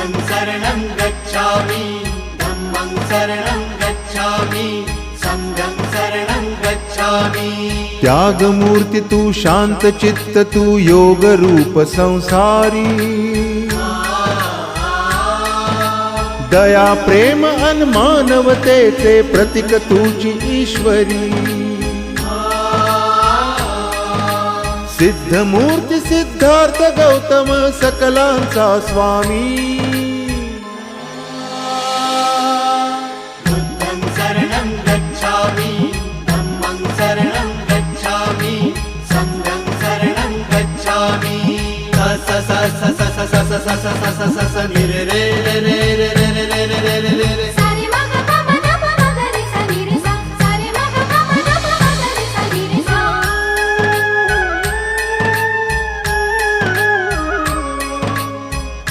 बुद्धं शरणं गच्छामि. धम्मं शरणं गच्छामि. सङ्घं शरणं गच्छामि. त्यागमूर्ति तु शान्तचित्त तु तू संसारी. दया प्रेम अन मानवतेचे प्रतीक तुझी ईश्वरी. सिद्ध मूर्ती सिद्धार्थ गौतम सकलांचा स्वामी गच्छामि गच्छामि